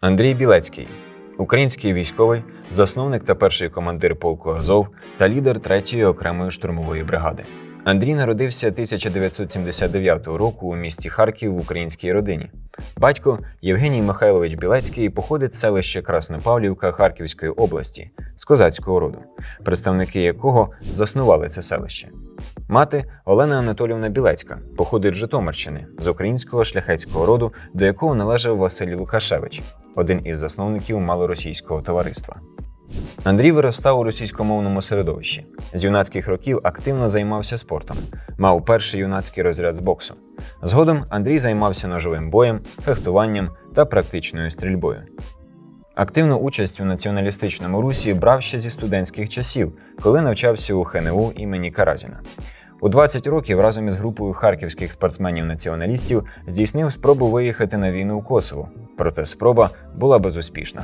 Андрій Білецький, український військовий, засновник та перший командир полку Азов та лідер 3-ї окремої штурмової бригади. Андрій народився 1979 року у місті Харків в українській родині. Батько Євгеній Михайлович Білецький походить з селища Краснопавлівка Харківської області з козацького роду, представники якого заснували це селище. Мати Олена Анатолівна Білецька походить з Житомирщини з українського шляхетського роду, до якого належав Василь Лукашевич, один із засновників малоросійського товариства. Андрій виростав у російськомовному середовищі. З юнацьких років активно займався спортом, мав перший юнацький розряд з боксу. Згодом Андрій займався ножовим боєм, фехтуванням та практичною стрільбою. Активну участь у націоналістичному русі брав ще зі студентських часів, коли навчався у ХНУ імені Каразіна. У 20 років разом із групою харківських спортсменів-націоналістів здійснив спробу виїхати на війну у Косово, проте спроба була безуспішна.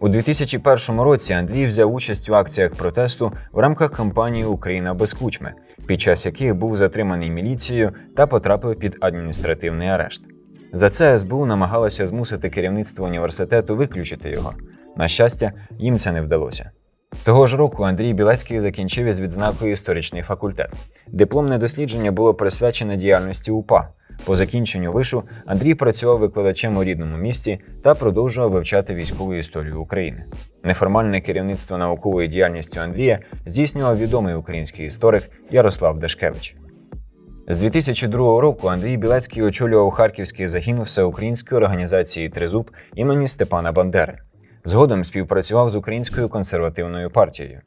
У 2001 році Андрій взяв участь у акціях протесту в рамках кампанії Україна без кучми, під час яких був затриманий міліцією та потрапив під адміністративний арешт. За це СБУ намагалося змусити керівництво університету виключити його. На щастя, їм це не вдалося. Того ж року Андрій Білецький закінчив із відзнакою історичний факультет. Дипломне дослідження було присвячене діяльності УПА. По закінченню вишу Андрій працював викладачем у рідному місті та продовжував вивчати військову історію України. Неформальне керівництво науковою діяльністю Андрія здійснював відомий український історик Ярослав Дашкевич. З 2002 року Андрій Білецький очолював харківський загін всеукраїнської організації Тризуб імені Степана Бандери. Згодом співпрацював з Українською консервативною партією.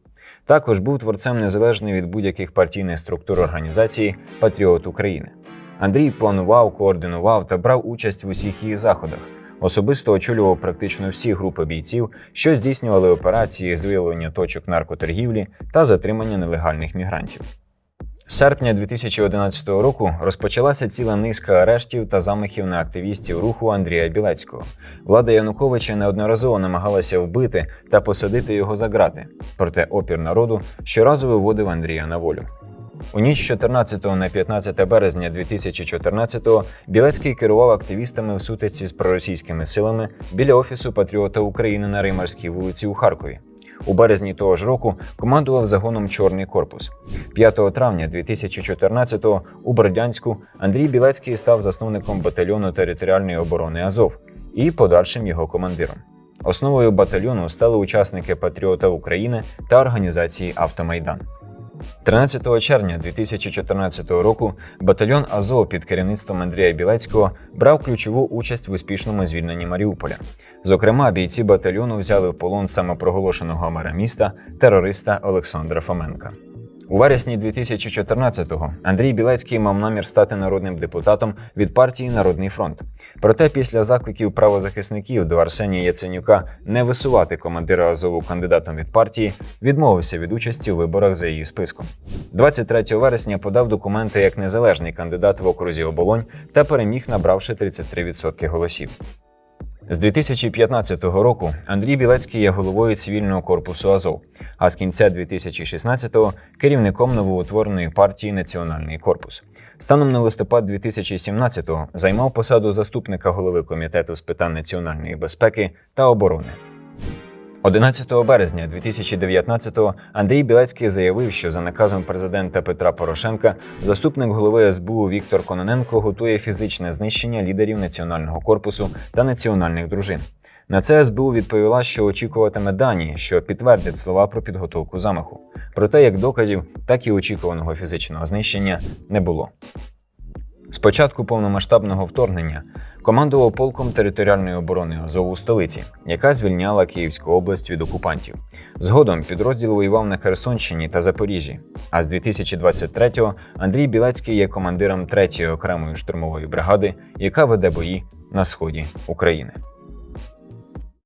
Також був творцем незалежної від будь-яких партійних структур організації Патріот України. Андрій планував, координував та брав участь в усіх її заходах. Особисто очолював практично всі групи бійців, що здійснювали операції з виявлення точок наркоторгівлі та затримання нелегальних мігрантів. З серпня 2011 року розпочалася ціла низка арештів та замахів на активістів руху Андрія Білецького. Влада Януковича неодноразово намагалася вбити та посадити його за ґрати, проте опір народу щоразу виводив Андрія на волю. У ніч з 14 на 15 березня 2014-го Білецький керував активістами в сутиці з проросійськими силами біля офісу Патріота України на Римарській вулиці у Харкові. У березні того ж року командував загоном Чорний корпус. 5 травня 2014-го у Бердянську Андрій Білецький став засновником батальйону територіальної оборони Азов і подальшим його командиром. Основою батальйону стали учасники Патріота України та організації Автомайдан. 13 червня 2014 року батальйон Азов під керівництвом Андрія Білецького брав ключову участь в успішному звільненні Маріуполя. Зокрема, бійці батальйону взяли в полон самопроголошеного мера міста терориста Олександра Фоменка. У вересні 2014-го Андрій Білецький мав намір стати народним депутатом від партії Народний фронт. Проте після закликів правозахисників до Арсенія Яценюка не висувати командира Азову кандидатом від партії, відмовився від участі у виборах за її списком. 23 вересня подав документи як незалежний кандидат в окрузі Оболонь та переміг, набравши 33% голосів. З 2015 року Андрій Білецький є головою цивільного корпусу Азов, а з кінця 2016-го керівником новоутвореної партії Національний корпус. Станом на листопад 2017-го займав посаду заступника голови комітету з питань національної безпеки та оборони. 11 березня 2019-го Андрій Білецький заявив, що за наказом президента Петра Порошенка заступник голови СБУ Віктор Кононенко готує фізичне знищення лідерів національного корпусу та національних дружин. На це СБУ відповіла, що очікуватиме дані, що підтвердять слова про підготовку замаху. Проте як доказів, так і очікуваного фізичного знищення не було. З початку повномасштабного вторгнення командував полком територіальної оборони Азову столиці, яка звільняла Київську область від окупантів. Згодом підрозділ воював на Херсонщині та Запоріжжі. А з 2023-го Андрій Білецький є командиром 3-ї окремої штурмової бригади, яка веде бої на сході України.